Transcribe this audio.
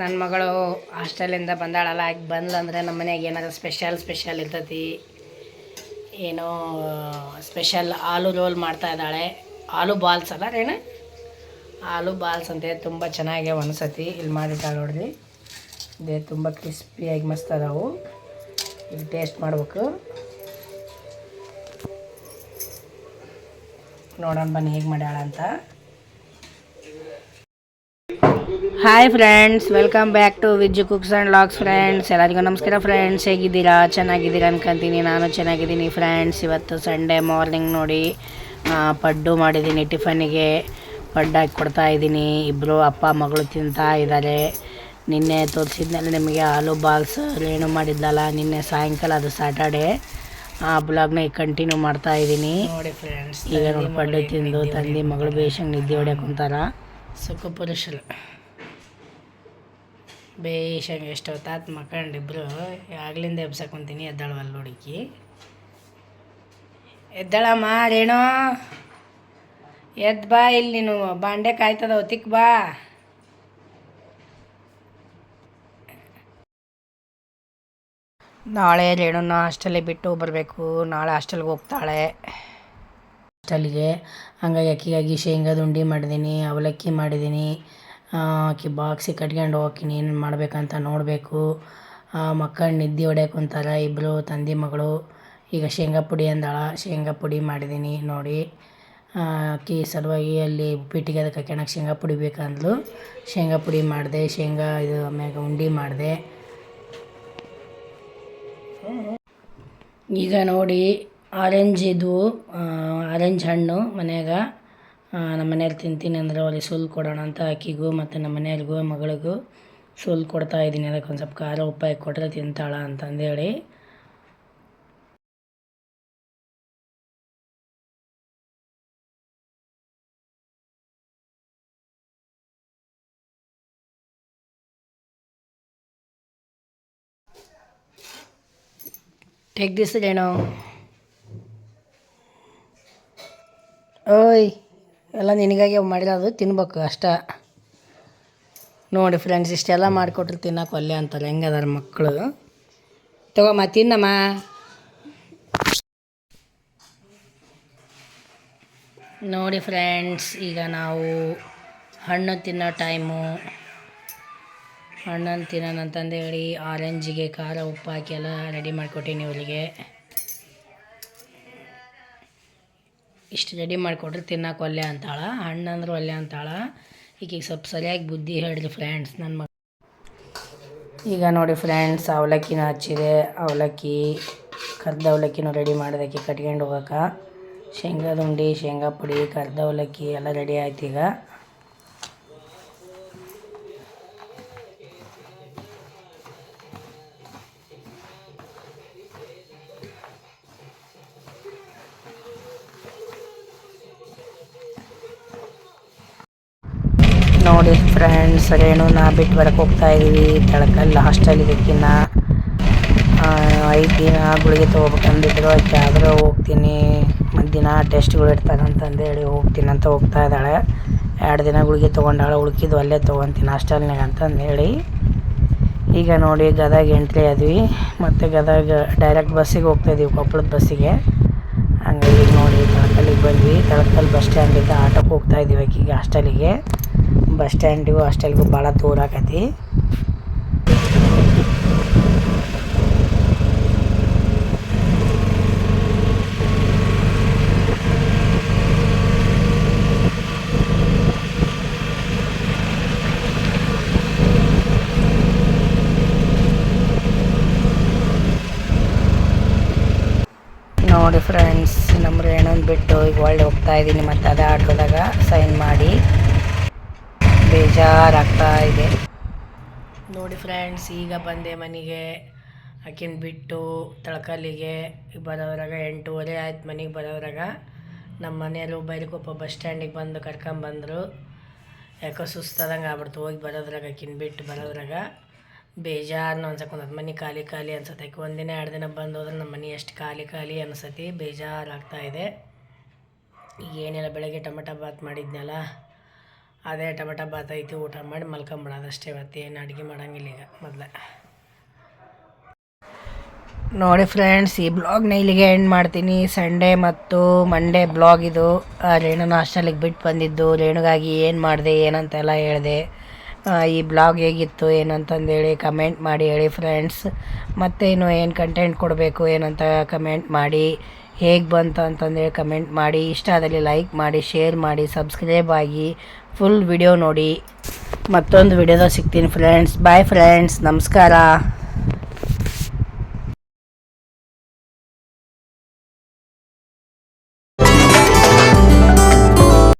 ನನ್ನ ಮಗಳು ಹಾಸ್ಟೆಲಿಂದ ಬಂದಾಳಲ್ಲ, ಆಗಿ ಬಂದ್ಲಂದ್ರೆ ನಮ್ಮ ಮನೆಯಾಗ ಏನಾದ್ರು ಸ್ಪೆಷಲ್ ಸ್ಪೆಷಲ್ ಇರ್ತೈತಿ. ಏನೋ ಸ್ಪೆಷಲ್ ಆಲೂ ರೋಲ್ ಮಾಡ್ತಾ ಇದ್ದಾಳೆ. ಆಲೂ ಬಾಲ್ಸ್ ಅಲ್ಲ ರೇಣ? ಆಲೂ ಬಾಲ್ಸ್ ಅಂತ, ತುಂಬ ಚೆನ್ನಾಗಿ ಅನಿಸತಿ ಇಲ್ಲಿ ಮಾಡಿದ್ದಾಳೆ ನೋಡ್ರಿ. ಇದೇ, ತುಂಬ ಕ್ರಿಸ್ಪಿಯಾಗಿ ಮಸ್ತ್ ಅದಾವು. ಇಲ್ಲಿ ಟೇಸ್ಟ್ ಮಾಡ್ಬೇಕು. ನೋಡೋಣ ಬನ್ನಿ ಹೇಗೆ ಮಾಡ್ಯಾಳ ಅಂತ hi friends welcome back to Viz cooks and logs friends ಎಲ್ಲರಿಗೂ ನಮಸ್ಕಾರ ಫ್ರೆಂಡ್ಸ್ ಹೇಗಿದ್ದೀರಾ? ಚೆನ್ನಾಗಿದ್ದೀರಾ ಅನ್ಕೊಂತೀನಿ. ನಾನು ಚೆನ್ನಾಗಿದ್ದೀನಿ ಫ್ರೆಂಡ್ಸ್ ಇವತ್ತು ಸಂಡೇ ಮಾರ್ನಿಂಗ್ ನೋಡಿ ಪಡ್ಡು ಮಾಡಿದ್ದೀನಿ ಟಿಫನಿಗೆ ಪಡ್ಡು ಹಾಕಿ ಕೊಡ್ತಾ ಇದ್ದೀನಿ. ಇಬ್ಬರು ಅಪ್ಪ ಮಗಳು ತಿಂತಾ ಇದ್ದಾರೆ. ನಿನ್ನೆ ತೋರಿಸಿದ್ಮೇಲೆ ನಿಮಗೆ ಆಲೂ ಬಾಲ್ಸ್ ರೇಣು ಮಾಡಿದ್ದಲ್ಲ. ನಿನ್ನೆ ಸಾಯಂಕಾಲ ಅದು ಸ್ಯಾಟರ್ಡೇ ಆ ಬ್ಲಾಗ್ನ ಈಗ ಕಂಟಿನ್ಯೂ ಮಾಡ್ತಾ ಇದ್ದೀನಿ. ನೋಡಿ ಫ್ರೆಂಡ್ಸ್ ಈಗ ನೋಡಿ ಪಡ್ಡು ತಿಂದು ತಂದೆ ಮಗಳು ಬೇಷಂಗೆ ನಿದ್ದೆ ಹೊಡೆಯಕ್ಕೆ ಕುಂತಾರ. ಸುಖ ಪುರುಷರು ಬೇಷಂಗೆ ಎಷ್ಟು ಹೊತ್ತಾತು ಮಕ್ಕಂಡಿಬ್ರು ಆಗ್ಲಿಂದ ಎಬ್ಸಕೊಂತೀನಿ ಎದ್ದಾಳವಲ್ಲ ಹುಡುಕಿ. ಎದ್ದಾಳಮ್ಮ ರೇಣು ಎದ್ದು ಬಾ ಇಲ್ಲಿ ನೀನು, ಬಾಂಡೆ ಕಾಯ್ತದ ಒತ್ತಿಕ್ ಬಾ. ನಾಳೆ ರೇಣುನ ಹಾಸ್ಟೆಲಿಗೆ ಬಿಟ್ಟು ಬರಬೇಕು, ನಾಳೆ ಹಾಸ್ಟೆಲ್ಗೆ ಹೋಗ್ತಾಳೆ. ಹಾಸ್ಟೆಲ್ಗೆ, ಹಂಗಾಗಿ ಅಕ್ಕಿಗಾಗಿ ಶೇಂಗಾದ ಉಂಡೆ ಮಾಡಿದ್ದೀನಿ ಅವಲಕ್ಕಿ ಮಾಡಿದ್ದೀನಿ ಆಕಿ ಬಾಕ್ಸಿಗೆ ಕಟ್ಕೊಂಡು ಹೋಗ್ತೀನಿ ಏನು ಮಾಡಬೇಕಂತ ನೋಡಬೇಕು. ಮಕ್ಕಳು ನಿದ್ದೆ ಹೊಡ್ಯಕ್ಕೆ ಕುಂತಾರ ಇಬ್ಬರು ತಂದೆ ಮಗಳು. ಈಗ ಶೇಂಗಾ ಪುಡಿ ಅಂದಾಳ, ಶೇಂಗಾ ಪುಡಿ ಮಾಡಿದ್ದೀನಿ ನೋಡಿ. ಆಕಿ ಸಲುವಾಗಿ ಅಲ್ಲಿ ಉಪ್ಪಿಟ್ಟಿಗೆ ಅದಕ್ಕೆ ಹಾಕ್ಯಣಕ್ಕೆ ಶೇಂಗಾ ಪುಡಿ ಬೇಕಂದ್ಲು. ಶೇಂಗಾ ಪುಡಿ ಮಾಡಿದೆ, ಶೇಂಗಾ ಇದು ಆಮ್ಯಾಗ ಉಂಡೆ ಮಾಡಿದೆ. ಈಗ ನೋಡಿ ಆರೆಂಜ್ ಇದು ಆರೆಂಜ್ ಹಣ್ಣು ಮನ್ಯಾಗ. ನಮ್ಮ ಮನೇಲಿ ತಿಂತೀನಿ ಅಂದರೆ ಅವ್ರಿಗೆ ಸುಲ್ ಕೊಡೋಣ ಅಂತ ಆಕಿಗೂ ಮತ್ತು ನಮ್ಮ ಮನೆಯವ್ರಿಗೂ, ಮಗಳಿಗೂ ಸುಲ್ ಕೊಡ್ತಾ ಇದ್ದೀನಿ. ಅದಕ್ಕೆ ಒಂದು ಸ್ವಲ್ಪ ಖಾರ ಉಪ್ಪಾಯಿ ಕೊಟ್ಟರೆ ತಿಂತಾಳ ಅಂತಂದೇಳಿ ಟೇಕ್ ದಿಸ್ ಏನೋ ಓಯ್ ಎಲ್ಲ ನಿನಗಾಗಿ ಅದು ತಿನ್ಬೇಕು ಅಷ್ಟ. ನೋಡಿ ಫ್ರೆಂಡ್ಸ್ ಇಷ್ಟೆಲ್ಲ ಮಾಡಿಕೊಟ್ರೆ ತಿನ್ನೋಕೆ ಒಲ್ಲೆ ಅಂತಾರೆ ಅದಾರ ಮಕ್ಕಳು ತಗೋಮ್ಮ ತಿನ್ನಮ್ಮ. ನೋಡಿ ಫ್ರೆಂಡ್ಸ್ ಈಗ ನಾವು ಹಣ್ಣು ತಿನ್ನೋ ಟೈಮು ಹಣ್ಣನ್ನು ತಿನ್ನೋಣ ಅಂತಂದೇಳಿ ಆರೆಂಜಿಗೆ ಖಾರ ಉಪ್ಪು ಹಾಕಿ ಎಲ್ಲ ರೆಡಿ ಮಾಡಿಕೊಟ್ಟಿನಿ ಇವರಿಗೆ ಇಷ್ಟು ರೆಡಿ ಮಾಡಿಕೊಟ್ರೆ ತಿನ್ನೋಕೆ ಒಲ್ಲೆ ಅಂತಾಳೆ, ಹಣ್ಣು ಅಂದ್ರೆ ಒಲ್ಲೆ ಅಂತಾಳೆ. ಈಗೀಗ ಸ್ವಲ್ಪ ಸರಿಯಾಗಿ ಬುದ್ಧಿ ಹೇಳಿರಿ ಫ್ರೆಂಡ್ಸ್ ನನ್ನ ಮಗ. ಈಗ ನೋಡಿ ಫ್ರೆಂಡ್ಸ್ ಅವಲಕ್ಕಿನ ಹಚ್ಚಿದೆ. ಅವಲಕ್ಕಿ, ಕರ್ದ ಅವಲಕ್ಕಿನೂ ರೆಡಿ ಮಾಡೋದಕ್ಕೆ ಕಟ್ಕೊಂಡು ಹೋಗೋಕೆ. ಶೇಂಗಾದ ಉಂಡೆ, ಶೇಂಗಾ ಪುಡಿ, ಕರ್ದ ಅವಲಕ್ಕಿ ಎಲ್ಲ ರೆಡಿ ಆಯ್ತು ಈಗ. ನೋಡಿ ಫ್ರೆಂಡ್ಸ್ ರೇಣು ನಾ ಬಿಟ್ಟು ಬರಕ್ಕೆ ಹೋಗ್ತಾ ಇದ್ದೀವಿ ತಳಕಲ್ಲ ಹಾಸ್ಟೆಲಿಗೆಕ್ಕಿನ್ನ ಐದು ದಿನ ಗುಳಿಗೆ ತೊಗೋಬೇಕಂದಿದ್ರು. ಆಕೆ ಆದರೂ ಹೋಗ್ತೀನಿ. ಮತ್ತು ದಿನ ಟೆಸ್ಟ್ಗಳು ಇರ್ತಾರೆ ಅಂತಂದೇಳಿ ಹೋಗ್ತೀನಿ ಅಂತ ಹೋಗ್ತಾ ಇದ್ದಾಳೆ. ಎರಡು ದಿನ ಗುಳಿಗೆ ತೊಗೊಂಡಾಳೆ ಉಳ್ಕಿದ್ದು ಅಲ್ಲೇ ತೊಗೊತೀನಿ ಹಾಸ್ಟೆಲ್ನಾಗ ಅಂತಂದೇಳಿ ಈಗ ನೋಡಿ ಗದಗ ಎಂಟ್ರಿ ಆದ್ವಿ. ಮತ್ತು ಗದಗ ಡೈರೆಕ್ಟ್ ಬಸ್ಸಿಗೆ ಹೋಗ್ತಾ ಇದೀವಿ, ಕೊಪ್ಪಳದ ಬಸ್ಸಿಗೆ ಹಂಗಾಗಿ ನೋಡಿ ತಳಕಲ್ಲಿಗೆ ಬಂದ್ವಿ. ತಳಕಲ್ ಬಸ್ ಸ್ಟ್ಯಾಂಡಿಂದ ಆಟೋಕ್ಕೆ ಹೋಗ್ತಾ ಇದೀವಿ ಆಕಿಗೆ ಹಾಸ್ಟೆಲಿಗೆ ಬಸ್ ಸ್ಟ್ಯಾಂಡಿಗೂ ಹಾಸ್ಟೆಲ್ಗೂ ಭಾಳ ದೂರ ಆಕತಿ ನೋಡಿ ಫ್ರೆಂಡ್ಸ್ ನಮ್ಮ ರೇಣನ್ ಬಿಟ್ಟು ಈಗ ಒಳ್ಳೆ ಹೋಗ್ತಾ ಇದ್ದೀನಿ ಮತ್ತು ಅದೇ ಆಟೋದಾಗ ಸೈನ್ ಮಾಡಿ. ಬೇಜಾರಾಗ್ತಾ ಇದೆ. ನೋಡಿ ಫ್ರೆಂಡ್ಸ್, ಈಗ ಬಂದೆ ಮನೆಗೆ. ಆಕಿನ ಬಿಟ್ಟು ತಳಕಲ್ಲಿಗೆ ಬರೋವ್ರಾಗ ಎಂಟೂವರೆ ಆಯ್ತು ಮನೆಗೆ ಬರೋವ್ರಾಗ. ನಮ್ಮ ಮನೆಯವರು ಬೈಲಕೊಪ್ಪ ಬಸ್ ಸ್ಟ್ಯಾಂಡಿಗೆ ಬಂದು ಕರ್ಕೊಂಬಂದರು ಯಾಕೋ ಸುಸ್ತಾದಂಗೆ ಆಗ್ಬಿಡ್ತು. ಹೋಗಿ ಬರೋದ್ರಾಗ ಆಕಿನ ಬಿಟ್ಟು ಬರೋದ್ರಾಗ. ಬೇಜಾರು ಅನ್ಸಕ್ಕೆ ಮನೆ ಖಾಲಿ ಖಾಲಿ ಅನ್ಸತ್ತೆ. ಯಾಕೆ ಒಂದಿನ ಎರಡು ದಿನ ಬಂದು ಹೋದ್ರೆ ನಮ್ಮ ಮನೆ ಎಷ್ಟು ಖಾಲಿ ಖಾಲಿ ಅನ್ಸತಿ ಬೇಜಾರಾಗ್ತಾ ಇದೆ. ಈಗ ಏನಿಲ್ಲ ಬೆಳಗ್ಗೆ ಟೊಮೆಟೊ ಬಾತ್ ಮಾಡಿದ್ನಲ್ಲ? ಅದೇ ಟಮಟ ಬಾತ್ ಐತಿ, ಊಟ ಮಾಡಿ ಮಲ್ಕೊಂಬಿಡೋದು ಅಷ್ಟೇ. ಇವತ್ತು ಏನು ಅಡುಗೆ ಮಾಡೋಂಗಿಲ್ಲ ಈಗ ಮೊದಲ. ನೋಡಿ ಫ್ರೆಂಡ್ಸ್ ಈ ಬ್ಲಾಗ್ನ ಇಲ್ಲಿಗೆ ಎಂಡ್ ಮಾಡ್ತೀನಿ. ಸಂಡೇ ಮತ್ತು ಮಂಡೇ ಬ್ಲಾಗ್ ಇದು. ರೇಣು ಹಾಸ್ಟೆಲಿಗೆ ಬಿಟ್ಟು ಬಂದಿದ್ದು. ರೇಣುಗಾಗಿ ಏನು ಮಾಡಿದೆ, ಏನಂತೆಲ್ಲ ಹೇಳಿದೆ. ಈ ಬ್ಲಾಗ್ ಹೇಗಿತ್ತು, ಏನಂತಂದೇಳಿ ಕಮೆಂಟ್ ಮಾಡಿ ಹೇಳಿ ಫ್ರೆಂಡ್ಸ್ ಮತ್ತೇನು ಏನು ಕಂಟೆಂಟ್ ಕೊಡಬೇಕು, ಏನಂತ ಕಮೆಂಟ್ ಮಾಡಿ. ಹೇಗೆ ಬಂತು ಅಂತಂದೇಳಿ ಕಮೆಂಟ್ ಮಾಡಿ. ಇಷ್ಟ ಆದಲ್ಲಿ ಲೈಕ್ ಮಾಡಿ ಶೇರ್ ಮಾಡಿ ಸಬ್ಸ್ಕ್ರೈಬ್ ಆಗಿ. ಫುಲ್ ವಿಡಿಯೋ ನೋಡಿ. ಮತ್ತೊಂದು ವಿಡಿಯೋದಾಗ ಸಿಗ್ತೀನಿ ಫ್ರೆಂಡ್ಸ್ ಬಾಯ್ ಫ್ರೆಂಡ್ಸ್ ನಮಸ್ಕಾರ.